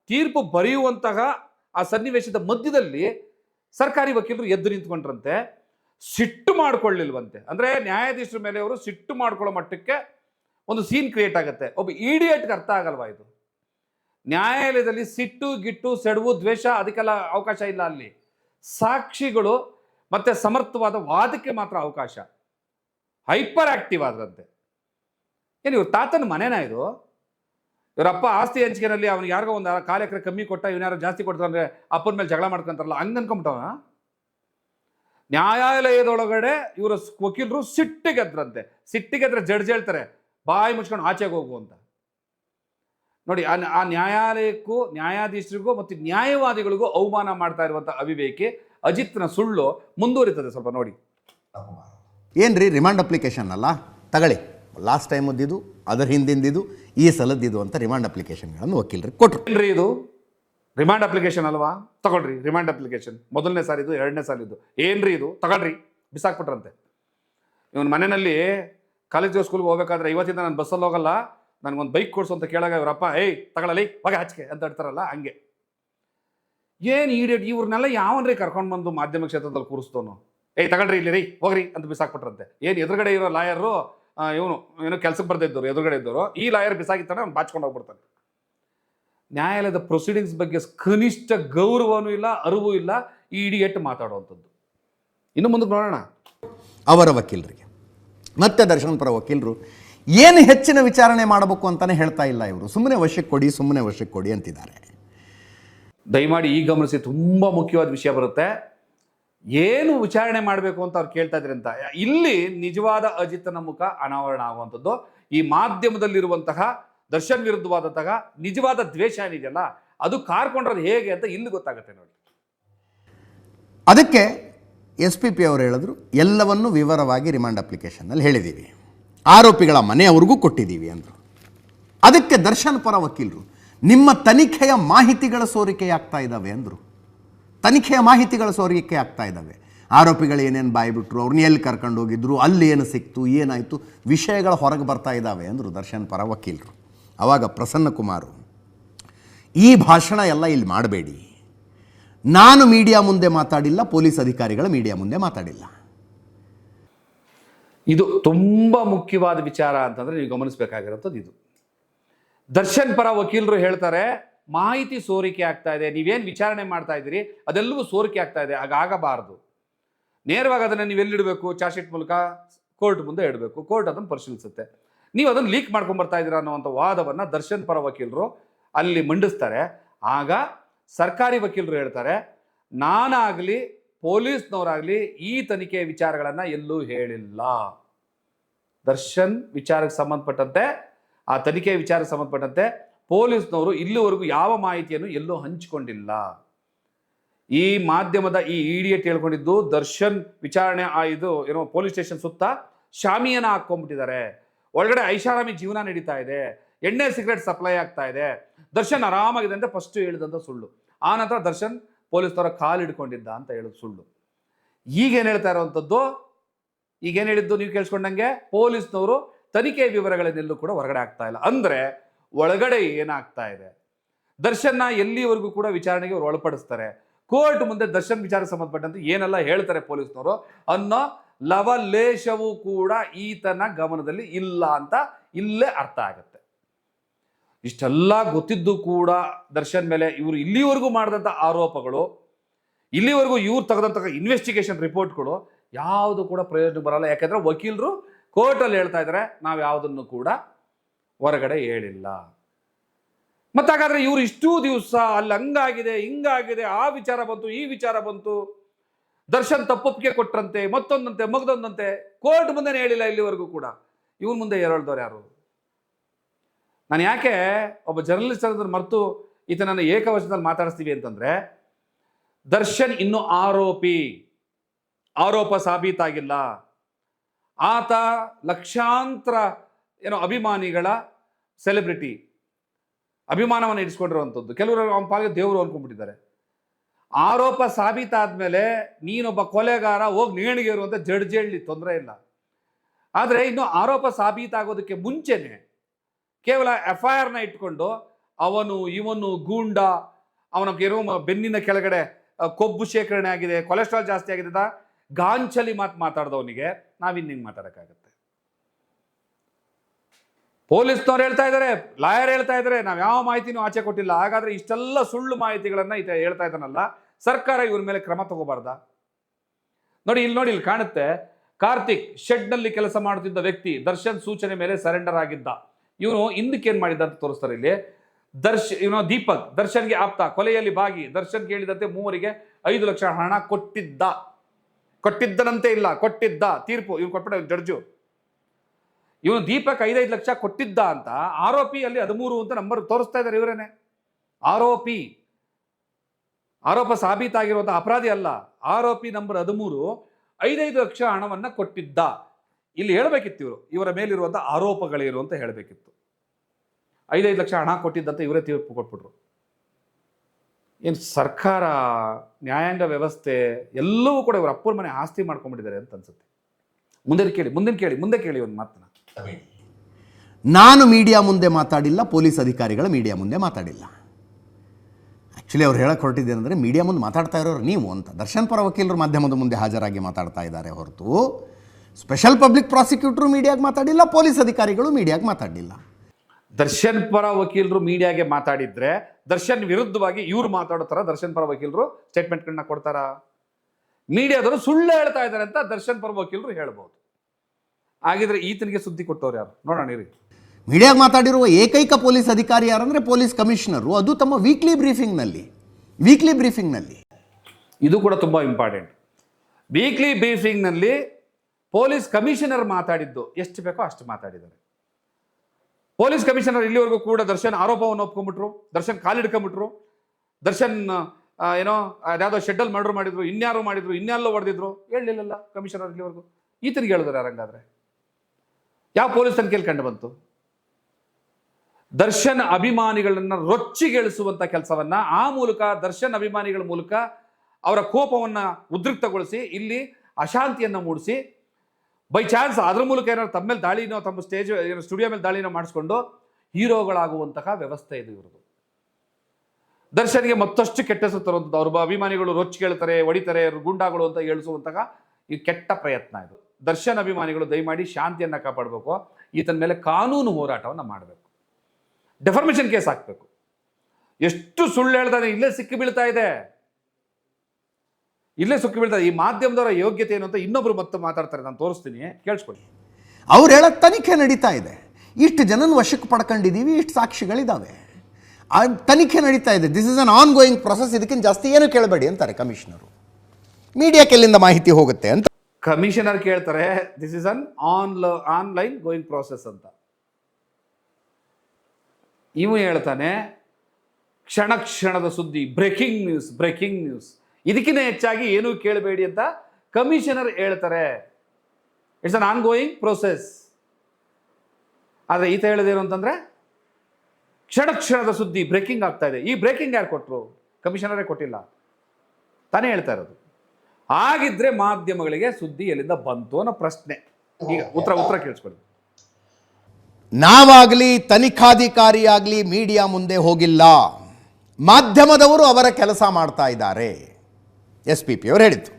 ತೀರ್ಪು ಬರೆಯುವಂತಹ ಆ ಸನ್ನಿವೇಶದ ಮಧ್ಯದಲ್ಲಿ ಸರ್ಕಾರಿ ವಕೀಲರು ಎದ್ದು ನಿಂತ್ಕೊಂಡ್ರಂತೆ. ಸಿಟ್ಟು ಮಾಡ್ಕೊಳ್ಳಿಲ್ವಂತೆ. ಅಂದ್ರೆ ನ್ಯಾಯಾಧೀಶರ ಮೇಲೆ ಅವರು ಸಿಟ್ಟು ಮಾಡ್ಕೊಳ್ಳೋ ಮಟ್ಟಕ್ಕೆ ಒಂದು ಸೀನ್ ಕ್ರಿಯೇಟ್ ಆಗುತ್ತೆ. ಒಬ್ಬ ಈಡಿಯಟ್ಗೆ ಅರ್ಥ ಆಗಲ್ವಾ ಇದು? ನ್ಯಾಯಾಲಯದಲ್ಲಿ ಸಿಟ್ಟು, ಗಿಟ್ಟು, ಸೆಡವು, ದ್ವೇಷ ಅದಕ್ಕೆಲ್ಲ ಅವಕಾಶ ಇಲ್ಲ ಅಲ್ಲಿ. ಸಾಕ್ಷಿಗಳು ಮತ್ತೆ ಸಮರ್ಥವಾದ ವಾದಕ್ಕೆ ಮಾತ್ರ ಅವಕಾಶ. ಹೈಪರ್ ಆಕ್ಟಿವ್ ಆದ್ರಂತೆ ಏನು ಇವ್ರ ತಾತನ ಮನೆನಾ ಇದು? ಇವರಪ್ಪ ಆಸ್ತಿ ಹಂಚಿಕೆನಲ್ಲಿ ಅವ್ನಿಗೆ ಯಾರಿಗೋ ಒಂದು ಕಾಲು ಕಮ್ಮಿ ಕೊಟ್ಟ ಇವನ್ಯಾರು ಜಾಸ್ತಿ ಕೊಡ್ತಾರಂದ್ರೆ ಅಪ್ಪನ ಮೇಲೆ ಜಗಳ ಮಾಡ್ಕೊಂತಾರಲ್ಲ, ಹಂಗೆ ಅನ್ಕೊಂಬಿಟ್ಟವನ? ನ್ಯಾಯಾಲಯದೊಳಗಡೆ ಇವರ ವಕೀಲರು ಸಿಟ್ಟಿಗೆದ್ರಂತೆ. ಸಿಟ್ಟಿಗೆದ್ರೆ ಜಡ್ಜ್ ಹೇಳ್ತಾರೆ ಬಾಯಿ ಮುಚ್ಕೊಂಡು ಆಚೆಗೆ ಹೋಗು ಅಂತ. ನೋಡಿ ಆ ನ್ಯಾಯಾಲಯಕ್ಕೂ ನ್ಯಾಯಾಧೀಶರಿಗೂ ಮತ್ತು ನ್ಯಾಯವಾದಿಗಳಿಗೂ ಅವಮಾನ ಮಾಡ್ತಾ ಇರುವಂಥ ಅವಿವೇಕಿ ಅಜಿತ್ನ ಸುಳ್ಳು ಮುಂದುವರಿತದೆ ಸ್ವಲ್ಪ ನೋಡಿ. ಏನ್ರಿ ಏನು ರೀ ರಿಮಾಂಡ್ ಅಪ್ಲಿಕೇಶನ್ ಅಲ್ಲ? ತಗೊಳ್ಳಿ. ಲಾಸ್ಟ್ ಟೈಮ್ ಓದಿದ್ದು ಅದರ ಹಿಂದಿಂದಿದ್ದು ಈ ಸಲದ್ದಿದ್ದು ಅಂತ ರಿಮಾಂಡ್ ಅಪ್ಲಿಕೇಶನ್ಗಳನ್ನು ವಕೀಲರಿಗೆ ಕೊಟ್ಟರು ಏನ್ರಿ ಇದು? ರಿಮಾಂಡ್ ಅಪ್ಲಿಕೇಶನ್ ಅಲ್ವಾ? ತಗೊಳ್ರಿ ರಿಮಾಂಡ್ ಅಪ್ಲಿಕೇಶನ್ ಮೊದಲನೇ ಸಾಲಿದು ಎರಡನೇ ಸಾಲಿದು ಏನ್ರಿ ಇದು? ತಗೊಳ್ರಿ. ಬಿಸಾಕ್ಬಿಟ್ರಂತೆ. ಇವನ್ ಮನೆಯಲ್ಲಿ ಕಾಲೇಜ್ ಸ್ಕೂಲ್ಗೆ ಹೋಗ್ಬೇಕಾದ್ರೆ ಇವತ್ತಿಂದ ನಾನು ಬಸ್ಸಲ್ಲಿ ಹೋಗಲ್ಲ. ನನಗೊಂದು ಬೈಕ್ ಕೊಡ್ಸು ಅಂತ ಕೇಳಾಗ ಇವರಪ್ಪ ಏಯ್ ತಗೊಳ್ಳಲಿ ಹೊಗೆ ಹಚ್ಕೆ ಅಂತ ಹೇಳ್ತಾರಲ್ಲ, ಹಂಗೆ. ಏನು ಈಡೇಟ್ ಇವ್ರನ್ನೆಲ್ಲ ಯಾವನ್ರಿ ಕರ್ಕೊಂಡು ಬಂದು ಮಾಧ್ಯಮ ಕ್ಷೇತ್ರದಲ್ಲಿ ಕೂರಿಸ್ತವನು ಏಯ್, ತಗೊಳ್ರಿ ಇಲ್ಲಿ ರೀ ಹೋಗ್ರಿ, ಅಂತ ಬಿಸಾಕ್ಬಿಟ್ರಂತೆ. ಏನು ಎದುರುಗಡೆ ಇರೋ ಲಾಯರು ಇವನು, ಏನೋ ಕೆಲ್ಸಕ್ಕೆ ಬರ್ದಿದ್ದವರು ಎದುರುಗಡೆ ಇದ್ದವರು, ಈ ಲಾಯರ್ ಬಿಸಾಕಿತ್ತಾನೆ ಅವ್ನು ಬಾಚ್ಕೊಂಡು ಹೋಗ್ಬಿಡ್ತಾನೆ. ನ್ಯಾಯಾಲಯದ ಪ್ರೊಸೀಡಿಂಗ್ಸ್ ಬಗ್ಗೆ ಕನಿಷ್ಠ ಗೌರವನೂ ಇಲ್ಲ, ಅರಿವು ಇಲ್ಲ, ಈ ಇಡಿಯಟ್ ಮಾತಾಡುವಂಥದ್ದು. ಇನ್ನು ಮುಂದಕ್ಕೆ ನೋಡೋಣ. ಅವರ ವಕೀಲರಿಗೆ. ಮತ್ತೆ ದರ್ಶನ್ ಪರ ವಕೀಲರು ಏನು ಹೆಚ್ಚಿನ ವಿಚಾರಣೆ ಮಾಡಬೇಕು ಅಂತಲೇ ಹೇಳ್ತಾ ಇಲ್ಲ ಇವರು. ಸುಮ್ಮನೆ ವಶಕ್ಕೆ ಕೊಡಿ ಸುಮ್ಮನೆ ವಶಕ್ಕೆ ಕೊಡಿ ಅಂತಿದ್ದಾರೆ. ದಯಮಾಡಿ ಈ ಗಮನಿಸಿ ತುಂಬ ಮುಖ್ಯವಾದ ವಿಷಯ ಬರುತ್ತೆ. ಏನು ವಿಚಾರಣೆ ಮಾಡಬೇಕು ಅಂತ ಅವ್ರು ಕೇಳ್ತಾ ಇದ್ರಿ ಅಂತ. ಇಲ್ಲಿ ನಿಜವಾದ ಅಜಿತನ ಮುಖ ಅನಾವರಣ ಆಗುವಂಥದ್ದು. ಈ ಮಾಧ್ಯಮದಲ್ಲಿರುವಂತಹ ದರ್ಶನ್ ವಿರುದ್ಧವಾದಂತಹ ನಿಜವಾದ ದ್ವೇಷ ಏನಿದೆಯಲ್ಲ ಅದು ಕಾರ್ಕೊಂಡ್ರದು ಹೇಗೆ ಅಂತ ಇಲ್ಲಿ ಗೊತ್ತಾಗುತ್ತೆ ನೋಡಿ. ಅದಕ್ಕೆ ಎಸ್ ಪಿ ಪಿ ಅವರು ಹೇಳಿದ್ರು, ಎಲ್ಲವನ್ನು ವಿವರವಾಗಿ ರಿಮಾಂಡ್ ಅಪ್ಲಿಕೇಶನ್ನಲ್ಲಿ ಹೇಳಿದ್ದೀವಿ ಆರೋಪಿಗಳ ಮನೆಯವ್ರಿಗೂ ಕೊಟ್ಟಿದ್ದೀವಿ ಅಂದರು. ಅದಕ್ಕೆ ದರ್ಶನ್ ಪರ ವಕೀಲರು, ನಿಮ್ಮ ತನಿಖೆಯ ಮಾಹಿತಿಗಳ ಸೋರಿಕೆ ಆಗ್ತಾ ಇದ್ದಾವೆ ಅಂದರು. ತನಿಖೆಯ ಮಾಹಿತಿಗಳ ಸೋರಿಕೆ ಆಗ್ತಾ ಇದ್ದಾವೆ ಆರೋಪಿಗಳು ಏನೇನು ಬಾಯ್ಬಿಟ್ರು ಅವ್ರನ್ನ ಎಲ್ಲಿ ಕರ್ಕೊಂಡು ಹೋಗಿದ್ರು, ಅಲ್ಲಿ ಏನು ಸಿಕ್ತು, ಏನಾಯಿತು, ವಿಷಯಗಳ ಹೊರಗೆ ಬರ್ತಾ ಇದ್ದಾವೆ ಅಂದರು ದರ್ಶನ್ ಪರ ವಕೀಲರು. ಆವಾಗ ಪ್ರಸನ್ನ ಕುಮಾರು, ಈ ಭಾಷಣ ಎಲ್ಲ ಇಲ್ಲಿ ಮಾಡಬೇಡಿ. ನಾನು ಮೀಡಿಯಾ ಮುಂದೆ ಮಾತಾಡಿಲ್ಲ, ಪೊಲೀಸ್ ಅಧಿಕಾರಿಗಳ ಮೀಡಿಯಾ ಮುಂದೆ ಮಾತಾಡಿಲ್ಲ. ಇದು ತುಂಬ ಮುಖ್ಯವಾದ ವಿಚಾರ ಅಂತಂದ್ರೆ ನೀವು ಗಮನಿಸಬೇಕಾಗಿರೋಂಥದ್ದು ಇದು. ದರ್ಶನ್ ಪರ ವಕೀಲರು ಹೇಳ್ತಾರೆ, ಮಾಹಿತಿ ಸೋರಿಕೆ ಆಗ್ತಾ ಇದೆ, ನೀವೇನು ವಿಚಾರಣೆ ಮಾಡ್ತಾ ಇದ್ದೀರಿ, ಅದೆಲ್ಲವೂ ಸೋರಿಕೆ ಆಗ್ತಾ ಇದೆ ಹಾಗಾಗಬಾರದು ನೇರವಾಗಿ ಅದನ್ನು ನೀವು ಎಲ್ಲಿಡಬೇಕು? ಚಾರ್ಜ್ ಶೀಟ್ ಮೂಲಕ ಕೋರ್ಟ್ ಮುಂದೆ ಇಡಬೇಕು, ಕೋರ್ಟ್ ಅದನ್ನು ಪರಿಶೀಲಿಸುತ್ತೆ. ನೀವು ಅದನ್ನು ಲೀಕ್ ಮಾಡ್ಕೊಂಡ್ ಬರ್ತಾ ಇದ್ದೀರಾ ಅನ್ನುವಂಥ ವಾದವನ್ನು ದರ್ಶನ್ ಪರ ವಕೀಲರು ಅಲ್ಲಿ ಮಂಡಿಸ್ತಾರೆ. ಆಗ ಸರ್ಕಾರಿ ವಕೀಲರು ಹೇಳ್ತಾರೆ, ನಾನಾಗಲಿ ಪೊಲೀಸ್ನವರಾಗಲಿ ಈ ತನಿಖೆ ವಿಚಾರಗಳನ್ನು ಎಲ್ಲೂ ಹೇಳಿಲ್ಲ. ದರ್ಶನ್ ವಿಚಾರಕ್ಕೆ ಸಂಬಂಧಪಟ್ಟಂತೆ, ಆ ತನಿಖೆ ವಿಚಾರಕ್ಕೆ ಸಂಬಂಧಪಟ್ಟಂತೆ ಪೊಲೀಸ್ನವರು ಇಲ್ಲಿವರೆಗೂ ಯಾವ ಮಾಹಿತಿಯನ್ನು ಎಲ್ಲೂ ಹಂಚಿಕೊಂಡಿಲ್ಲ. ಈ ಮಾಧ್ಯಮದ ಈ ಇಡಿಯಟ್ ಹೇಳ್ಕೊಂಡಿದ್ದು, ದರ್ಶನ್ ವಿಚಾರಣೆ ಆಯಿತು ಏನೋ ಪೊಲೀಸ್ ಸ್ಟೇಷನ್ ಸುತ್ತ ಶಾಮಿಯನ ಹಾಕೊಂಡ್ಬಿಟ್ಟಿದ್ದಾರೆ ಒಳಗಡೆ ಐಷಾರಾಮಿ ಜೀವನ ನಡೀತಾ ಇದೆ. ಎಣ್ಣೆ ಸಿಗರೆಟ್ ಸಪ್ಲೈ ಆಗ್ತಾ ಇದೆ. ದರ್ಶನ್ ಆರಾಮಾಗಿದೆ ಅಂತ ಫಸ್ಟ್ ಹೇಳಿದಂಥ ಸುಳ್ಳು. ಆ ನಂತರ ದರ್ಶನ್ ಪೊಲೀಸ್ನವರ ಕಾಲಿಡ್ಕೊಂಡಿದ್ದ ಅಂತ ಹೇಳೋದು ಸುಳ್ಳು. ಈಗೇನು ಹೇಳ್ತಾ ಇರೋವಂಥದ್ದು? ಈಗೇನು ಹೇಳಿದ್ದು ನೀವು ಕೇಳಿಸ್ಕೊಂಡಂಗೆ? ಪೊಲೀಸ್ನವರು ತನಿಖೆ ವಿವರಗಳನ್ನೆಲ್ಲೂ ಕೂಡ ಹೊರಗಡೆ ಆಗ್ತಾ ಇಲ್ಲ. ಅಂದರೆ ಒಳಗಡೆ ಏನಾಗ್ತಾ ಇದೆ? ದರ್ಶನ್ನ ಎಲ್ಲಿವರೆಗೂ ಕೂಡ ವಿಚಾರಣೆಗೆ ಅವರು ಒಳಪಡಿಸ್ತಾರೆ? ಕೋರ್ಟ್ ಮುಂದೆ ದರ್ಶನ್ ವಿಚಾರ ಸಂಬಂಧಪಟ್ಟಂತೆ ಏನೆಲ್ಲ ಹೇಳ್ತಾರೆ ಪೊಲೀಸ್ನವರು? ಅನ್ನೋ ಲವಲೇಶವೂ ಕೂಡ ಈತನ ಗಮನದಲ್ಲಿ ಇಲ್ಲ ಅಂತ ಇಲ್ಲೇ ಅರ್ಥ ಆಗುತ್ತೆ. ಇಷ್ಟೆಲ್ಲ ಗೊತ್ತಿದ್ದು ಕೂಡ ದರ್ಶನ್ ಮೇಲೆ ಇವರು ಇಲ್ಲಿವರೆಗೂ ಮಾಡಿದಂಥ ಆರೋಪಗಳು, ಇಲ್ಲಿವರೆಗೂ ಇವ್ರು ತೆಗೆದಂತಹ ಇನ್ವೆಸ್ಟಿಗೇಷನ್ ರಿಪೋರ್ಟ್ಗಳು ಯಾವುದು ಕೂಡ ಪ್ರಯೋಜನ ಬರಲ್ಲ. ಯಾಕಂದ್ರೆ ವಕೀಲರು ಕೋರ್ಟಲ್ಲಿ ಹೇಳ್ತಾ ಇದ್ದಾರೆ ನಾವು ಯಾವುದನ್ನು ಕೂಡ ಹೊರಗಡೆ ಹೇಳಿಲ್ಲ. ಮತ್ತೆ ಹಾಗಾದ್ರೆ ಇವ್ರು ಇಷ್ಟೂ ದಿವಸ ಅಲ್ಲಿ ಹಂಗಾಗಿದೆ, ಹಿಂಗಾಗಿದೆ, ಆ ವಿಚಾರ ಬಂತು, ಈ ವಿಚಾರ ಬಂತು. ದರ್ಶನ್ ತಪ್ಪೊಪ್ಪಿಗೆ ಕೊಟ್ರಂತೆ, ಮತ್ತೊಂದಂತೆ, ಮಗದೊಂದಂತೆ, ಕೋರ್ಟ್ ಮುಂದೆನೇ ಹೇಳಿಲ್ಲ ಇಲ್ಲಿವರೆಗೂ ಕೂಡ. ಇವನ್ ಮುಂದೆ ಎರಡ್ದವ್ರು ಯಾರು? ನಾನು ಯಾಕೆ ಒಬ್ಬ ಜರ್ನಲಿಸ್ಟ್ ಮರ್ತು ಮರೆತು ಈತನನ್ನು ಏಕವಚನದಲ್ಲಿ ಮಾತಾಡಿಸ್ತೀವಿ ಅಂತಂದ್ರೆ, ದರ್ಶನ್ ಇನ್ನು ಆರೋಪಿ, ಆರೋಪ ಸಾಬೀತಾಗಿಲ್ಲ. ಆತ ಲಕ್ಷಾಂತರ ಏನೋ ಅಭಿಮಾನಿಗಳ ಸೆಲೆಬ್ರಿಟಿ ಅಭಿಮಾನವನ್ನು ಇಡಿಸ್ಕೊಂಡಿರುವಂಥದ್ದು ಕೆಲವರು ಅವನ ಪಾಲಿಗೆ ದೇವರು ಅನ್ಕೊಂಡ್ಬಿಟ್ಟಿದ್ದಾರೆ. ಆರೋಪ ಸಾಬೀತಾದ್ಮೇಲೆ ನೀನೊಬ್ಬ ಕೊಲೆಗಾರ, ಹೋಗಿ ನೇಣಿಗೆ ಅಂತ ಜಡ್ಜ್ ತೊಂದರೆ ಇಲ್ಲ. ಆದರೆ ಇನ್ನು ಆರೋಪ ಸಾಬೀತಾಗೋದಕ್ಕೆ ಮುಂಚೆನೆ ಕೇವಲ ಎಫ್ ಐ ಆರ್ನ ಇಟ್ಕೊಂಡು ಅವನು, ಇವನು ಗೂಂಡ, ಅವನ ಏನೋ ಬೆನ್ನಿನ ಕೆಳಗಡೆ ಕೊಬ್ಬು ಶೇಖರಣೆ ಆಗಿದೆ, ಕೊಲೆಸ್ಟ್ರಾಲ್ ಜಾಸ್ತಿ ಆಗಿದೆ ಗಾಂಚಲಿ ಮಾತು ಮಾತಾಡ್ದವನಿಗೆ ನಾವಿನ್ನು ಹಿಂಗೆ ಮಾತಾಡೋಕ್ಕಾಗತ್ತೆ. ಪೊಲೀಸ್ನವ್ರು ಹೇಳ್ತಾ ಇದ್ದಾರೆ ಲಾಯರ್ ಹೇಳ್ತಾ ಇದ್ದಾರೆ ನಾವು ಯಾವ ಮಾಹಿತಿನೂ ಆಚೆ ಕೊಟ್ಟಿಲ್ಲ, ಹಾಗಾದ್ರೆ ಇಷ್ಟೆಲ್ಲ ಸುಳ್ಳು ಮಾಹಿತಿಗಳನ್ನು ಈತ ಹೇಳ್ತಾ ಇದ್ದಾನಲ್ಲ, ಸರ್ಕಾರ ಇವ್ರ ಮೇಲೆ ಕ್ರಮ ತಗೋಬಾರ್ದ? ನೋಡಿ ಇಲ್ಲಿ ನೋಡಿ ಇಲ್ಲಿ ಕಾಣುತ್ತೆ, ಕಾರ್ತಿಕ್ ಶೆಡ್ನಲ್ಲಿ ಕೆಲಸ ಮಾಡುತ್ತಿದ್ದ ವ್ಯಕ್ತಿ, ದರ್ಶನ್ ಸೂಚನೆ ಮೇಲೆ ಸರೆಂಡರ್ ಆಗಿದ್ದ. ಇವನು ಹಿಂದಕ್ಕೆ ಏನು ಮಾಡಿದ್ದ ಅಂತ ತೋರಿಸ್ತಾರೆ ಇಲ್ಲಿ. ದರ್ಶ್, ಇವನು ದೀಪಕ್, ದರ್ಶನ್ಗೆ ಆಪ್ತ, ಕೊಲೆಯಲ್ಲಿ ಭಾಗಿ. ದರ್ಶನ್ ಕೇಳಿದಂತೆ ಮೂವರಿಗೆ ಐದು ಲಕ್ಷ ಹಣ ಕೊಟ್ಟಿದ್ದ. ಕೊಟ್ಟಿದ್ದನಂತೆ ಇಲ್ಲ, ಕೊಟ್ಟಿದ್ದ. ತೀರ್ಪು, ಇವನು ಕೊಟ್ಬಿಟ್ಟ ಜಡ್ಜು. ಇವನು ದೀಪಕ್ ಐದೈದು ಲಕ್ಷ ಕೊಟ್ಟಿದ್ದ ಅಂತ ಆರೋಪಿ ಅಲ್ಲಿ ಹದಿಮೂರು ಅಂತ ನಂಬರ್ ತೋರಿಸ್ತಾ ಇದ್ದಾರೆ ಇವರೇನೆ. ಆರೋಪಿ. ಆರೋಪ ಸಾಬೀತಾಗಿರುವಂತಹ ಅಪರಾಧಿ ಅಲ್ಲ. ಆರೋಪಿ ನಂಬರ್ ಹದಿಮೂರು, ಐದೈದು ಲಕ್ಷ ಹಣವನ್ನ ಕೊಟ್ಟಿದ್ದ. ಇಲ್ಲಿ ಹೇಳಬೇಕಿತ್ತು ಇವರು. ಇವರ ಮೇಲಿರುವಂಥ ಆರೋಪಗಳೇನು ಅಂತ ಹೇಳಬೇಕಿತ್ತು. ಐದೈದು ಲಕ್ಷ ಹಣ ಕೊಟ್ಟಿದ್ದಂತ ಇವರೇ ತೀರ್ಪು ಕೊಟ್ಬಿಟ್ರು. ಏನು ಸರ್ಕಾರ, ನ್ಯಾಯಾಂಗ ವ್ಯವಸ್ಥೆ ಎಲ್ಲವೂ ಕೂಡ ಇವರು ಅಪ್ಪನ ಮನೆ ಆಸ್ತಿ ಮಾಡ್ಕೊಂಡ್ಬಿಟ್ಟಿದ್ದಾರೆ ಅಂತ ಅನ್ಸುತ್ತೆ. ಮುಂದಿನ ಕೇಳಿ ಮುಂದಿನ ಕೇಳಿ, ಮುಂದೆ ಕೇಳಿ ಒಂದು ಮಾತನ್ನ. ನಾನು ಮೀಡಿಯಾ ಮುಂದೆ ಮಾತಾಡಿಲ್ಲ, ಪೊಲೀಸ್ ಅಧಿಕಾರಿಗಳ ಮೀಡಿಯಾ ಮುಂದೆ ಮಾತಾಡಿಲ್ಲ. ಆ್ಯಕ್ಚುಲಿ ಅವ್ರು ಹೇಳಕ್ಕೆ ಹೊರಟಿದ್ದೇನೆಂದರೆ, ಮೀಡಿಯಾ ಮುಂದೆ ಮಾತಾಡ್ತಾ ಇರೋರು ನೀವು ಅಂತ. ದರ್ಶನ್ ಪರ ವಕೀಲರು ಮಾಧ್ಯಮದ ಮುಂದೆ ಹಾಜರಾಗಿ ಮಾತಾಡ್ತಾ ಇದ್ದಾರೆ ಹೊರತು ಸ್ಪೆಷಲ್ ಪಬ್ಲಿಕ್ ಪ್ರಾಸಿಕ್ಯೂಟರ್ ಮೀಡಿಯಾಗೆ ಮಾತಾಡಿಲ್ಲ ಪೊಲೀಸ್ ಅಧಿಕಾರಿಗಳು ಮೀಡಿಯಾಗೆ ಮಾತಾಡಿಲ್ಲ. ದರ್ಶನ್ ಪರ ವಕೀಲರು ಮೀಡಿಯಾಗೆ ಮಾತಾಡಿದ್ರೆ ದರ್ಶನ್ ವಿರುದ್ಧವಾಗಿ ಇವ್ರು ಮಾತಾಡೋ ಥರ ದರ್ಶನ್ ಪರ ವಕೀಲರು ಸ್ಟೇಟ್ಮೆಂಟ್ಗಳನ್ನ ಕೊಡ್ತಾರ? ಮೀಡಿಯಾದವರು ಸುಳ್ಳು ಹೇಳ್ತಾ ಇದ್ದಾರೆ ಅಂತ ದರ್ಶನ್ ಪರ ವಕೀಲರು ಹೇಳ್ಬೋದು. ಹಾಗಿದ್ರೆ ಈತನಿಗೆ ಸುದ್ದಿ ಕೊಟ್ಟವ್ರು ಯಾರು? ನೋಡೋಣ ಇರಿ. ಮೀಡಿಯಾಗೆ ಮಾತಾಡಿರುವ ಏಕೈಕ ಪೊಲೀಸ್ ಅಧಿಕಾರಿ ಯಾರಂದರೆ ಪೊಲೀಸ್ ಕಮಿಷನರು ಅದು ತಮ್ಮ ವೀಕ್ಲಿ ಬ್ರೀಫಿಂಗ್ನಲ್ಲಿ ವೀಕ್ಲಿ ಬ್ರೀಫಿಂಗ್ನಲ್ಲಿ ಇದು ಕೂಡ ತುಂಬ ಇಂಪಾರ್ಟೆಂಟ್ ವೀಕ್ಲಿ ಬ್ರೀಫಿಂಗ್ನಲ್ಲಿ ಪೊಲೀಸ್ ಕಮಿಷನರ್ ಮಾತಾಡಿದ್ದು, ಎಷ್ಟು ಬೇಕೋ ಅಷ್ಟು ಮಾತಾಡಿದ್ದಾರೆ. ಪೊಲೀಸ್ ಕಮಿಷನರ್ ಇಲ್ಲಿವರೆಗೂ ಕೂಡ ದರ್ಶನ್ ಆರೋಪವನ್ನು ಒಪ್ಕೊಂಡ್ಬಿಟ್ರು, ದರ್ಶನ್ ಕಾಲಿಡ್ಕೊಂಡ್ಬಿಟ್ರು, ದರ್ಶನ್ ಏನೋ, ಅದ್ಯಾವುದೋ ಶೆಡ್ಡಲ್ಲಿ ಮರ್ಡರ್ ಮಾಡಿದ್ರು, ಇನ್ಯಾರು ಮಾಡಿದ್ರು ಇನ್ಯಾರೋ ಹೊಡೆದಿದ್ರು, ಹೇಳಲಿಲ್ಲಲ್ಲ ಕಮಿಷನರ್ ಇಲ್ಲಿವರೆಗೂ. ಈತನಿಗೆ ಹೇಳಿದ್ರೆ ಯಾರಂಗಾದ್ರೆ? ಯಾವ ಪೊಲೀಸ್ ತನಿಖೆಯಲ್ಲಿ ಕಂಡು ಬಂತು? ದರ್ಶನ್ ಅಭಿಮಾನಿಗಳನ್ನ ರೊಚ್ಚಿಗೆಳಿಸುವಂತ ಕೆಲಸವನ್ನ, ಆ ಮೂಲಕ, ದರ್ಶನ್ ಅಭಿಮಾನಿಗಳ ಮೂಲಕ ಅವರ ಕೋಪವನ್ನ ಉದ್ರಿಕ್ತಗೊಳಿಸಿ, ಇಲ್ಲಿ ಅಶಾಂತಿಯನ್ನ ಮೂಡಿಸಿ ಬೈ ಚಾನ್ಸ್ ಅದ್ರ ಮೂಲಕ ಏನಾದ್ರು ತಮ್ಮ ಮೇಲೆ ದಾಳಿನೋ, ತಮ್ಮ ಸ್ಟೇಜ್ ಏನೋ ಸ್ಟುಡಿಯೋ ಮೇಲೆ ದಾಳಿನೋ ಮಾಡಿಸ್ಕೊಂಡು ಹೀರೋಗಳಾಗುವಂತಹ ವ್ಯವಸ್ಥೆ ಇದೆ ಇವ್ರದ್ದು ದರ್ಶನ್ಗೆ ಮತ್ತಷ್ಟು ಕೆಟ್ಟ ತರುವಂಥದ್ದು. ಅವ್ರ ಅಭಿಮಾನಿಗಳು ರೊಚ್ಚಿ ಕೇಳ್ತಾರೆ, ಹೊಡಿತಾರೆ ಗುಂಡಾಗಳು ಅಂತ ಹೇಳಿಸುವಂತಹ ಈ ಕೆಟ್ಟ ಪ್ರಯತ್ನ ಇದು. ದರ್ಶನ್ ಅಭಿಮಾನಿಗಳು ದಯಮಾಡಿ ಶಾಂತಿಯನ್ನು ಕಾಪಾಡಬೇಕು. ಈತನ ಮೇಲೆ ಕಾನೂನು ಹೋರಾಟವನ್ನು ಮಾಡಬೇಕು. ಡೆಫರ್ಮೇಷನ್ ಕೇಸ್ ಹಾಕಬೇಕು. ಎಷ್ಟು ಸುಳ್ಳು ಹೇಳ್ತಾನೆ ಇಲ್ಲೇ ಸಿಕ್ಕಿ ಬೀಳ್ತಾ ಇದೆ. ಇಲ್ಲೇ ಸುಖ ಬೀಳ್ತಾ ಈ ಮಾಧ್ಯಮದವರ ಯೋಗ್ಯತೆ ಏನು ಅಂತ ಇನ್ನೊಬ್ರು ಮತ್ತೆ ಮಾತಾಡ್ತಾರೆ. ನಾನು ತೋರಿಸ್ತೀನಿ. ಕೇಳಿಸ್ಕೊಳ್ಳಿ. ಅವ್ರು ಹೇಳೋ ತನಿಖೆ ನಡೀತಾ ಇದೆ. ಇಷ್ಟು ಜನನ ವಶಕ್ಕೆ ಪಡ್ಕೊಂಡಿದ್ದೀವಿ ಇಷ್ಟು ಸಾಕ್ಷಿಗಳಿದ್ದಾವೆ ಆ ತನಿಖೆ ನಡೀತಾ ಇದೆ. This is an ongoing process ಇದಕ್ಕಿಂತ ಜಾಸ್ತಿ ಏನು ಕೇಳಬೇಡಿ ಅಂತಾರೆ ಕಮಿಷನರು. ಮೀಡಿಯಾಕ್ಕೆ ಎಲ್ಲಿಂದ ಮಾಹಿತಿ ಹೋಗುತ್ತೆ ಅಂತ. ಕಮಿಷನರ್ ಕೇಳ್ತಾರೆ this is an on online going process ಅಂತ. ಇವು ಹೇಳ್ತಾನೆ ಕ್ಷಣ ಕ್ಷಣದ ಸುದ್ದಿ ಬ್ರೇಕಿಂಗ್ ನ್ಯೂಸ್ ಬ್ರೇಕಿಂಗ್ ನ್ಯೂಸ್ ಇದಕ್ಕಿಂತ ಹೆಚ್ಚಾಗಿ ಏನೂ ಕೇಳಬೇಡಿ ಅಂತ ಕಮಿಷನರ್ ಹೇಳ್ತಾರೆ. It's an ongoing process ಆದರೆ ಈತ ಹೇಳೋದೇನು ಅಂತಂದರೆ, ಕ್ಷಣ ಕ್ಷಣದ ಸುದ್ದಿ ಬ್ರೇಕಿಂಗ್ ಆಗ್ತಾ ಇದೆ. ಈ ಬ್ರೇಕಿಂಗ್ ಯಾರು ಕೊಟ್ಟರು ಕಮಿಷನರೇ ಕೊಟ್ಟಿಲ್ಲ. ತಾನೇ ಹೇಳ್ತಾ ಇರೋದು. ಆಗಿದ್ರೆ ಮಾಧ್ಯಮಗಳಿಗೆ ಸುದ್ದಿ ಎಲ್ಲಿಂದ ಬಂತು ಅನ್ನೋ ಪ್ರಶ್ನೆ. ಈಗ ಉತ್ತರ ಉತ್ತರ ಕೇಳಿಸ್ಕೊಳ್ಳಿ. ನಾವಾಗಲಿ ತನಿಖಾಧಿಕಾರಿ ಆಗಲಿ ಮೀಡಿಯಾ ಮುಂದೆ ಹೋಗಿಲ್ಲ. ಮಾಧ್ಯಮದವರು ಅವರ ಕೆಲಸ ಮಾಡ್ತಾ ಇದ್ದಾರೆ. ಎಸ್ ಪಿ ಪಿ ಅವರು ಹೇಳಿತ್ತು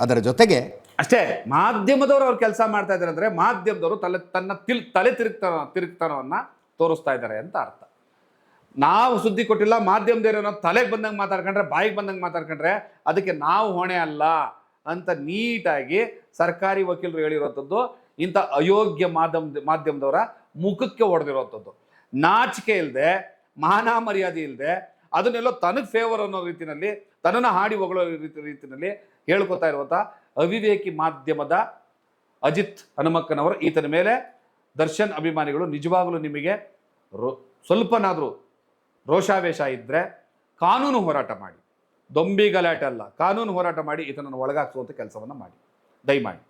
ಅದರ ಜೊತೆಗೆ ಅಷ್ಟೇ, ಮಾಧ್ಯಮದವರು ಅವ್ರು ಕೆಲಸ ಮಾಡ್ತಾ ಇದ್ದಾರೆ ಅಂದ್ರೆ ಮಾಧ್ಯಮದವರು ತಲೆ, ತನ್ನ ತಿಲ್, ತಲೆ ತಿರುಗ್ತಾನ ತಿರುಗ್ತಾನವನ್ನ ತೋರಿಸ್ತಾ ಇದ್ದಾರೆ ಅಂತ ಅರ್ಥ. ನಾವು ಸುದ್ದಿ ಕೊಟ್ಟಿಲ್ಲ, ಮಾಧ್ಯಮದವರು ತಲೆಗೆ ಬಂದಂಗೆ ಮಾತಾಡ್ಕೊಂಡ್ರೆ, ಬಾಯಿಗೆ ಬಂದಂಗೆ ಮಾತಾಡ್ಕೊಂಡ್ರೆ ಅದಕ್ಕೆ ನಾವು ಹೊಣೆ ಅಲ್ಲ ಅಂತ ನೀಟಾಗಿ ಸರ್ಕಾರಿ ವಕೀಲರು ಹೇಳಿರುವಂಥದ್ದು ಇಂಥ ಅಯೋಗ್ಯ ಮಾಧ್ಯಮ, ಮಾಧ್ಯಮದವರ ಮುಖಕ್ಕೆ ಹೊಡೆದಿರುವಂಥದ್ದು ನಾಚಿಕೆ ಇಲ್ಲದೆ ಮಾನ ಮರ್ಯಾದೆ ಇಲ್ಲದೆ ಅದನ್ನೆಲ್ಲೋ ತನಗೆ ಫೇವರ್ ಅನ್ನೋ ರೀತಿಯಲ್ಲಿ ತನ್ನನ್ನು ಹಾಡಿ ಹೊಗಳೋ ರೀತಿ ರೀತಿಯಲ್ಲಿ ಹೇಳ್ಕೊತಾ ಇರುವಂಥ ಅವಿವೇಕಿ ಮಾಧ್ಯಮದ ಅಜಿತ್ ಹನುಮಕ್ಕನವರು. ಈತನ ಮೇಲೆ ದರ್ಶನ್ ಅಭಿಮಾನಿಗಳು ನಿಜವಾಗಲೂ ನಿಮಗೆ ರೋ, ಸ್ವಲ್ಪನಾದರೂ ರೋಷಾವೇಶ ಇದ್ದರೆ ಕಾನೂನು ಹೋರಾಟ ಮಾಡಿ. ದೊಂಬಿ ಗಲಾಟೆ ಅಲ್ಲ, ಕಾನೂನು ಹೋರಾಟ ಮಾಡಿ ಈತನನ್ನು ಒಳಗಾಕ್ಸುವಂಥ ಕೆಲಸವನ್ನು ಮಾಡಿ. ದಯಮಾಡಿ.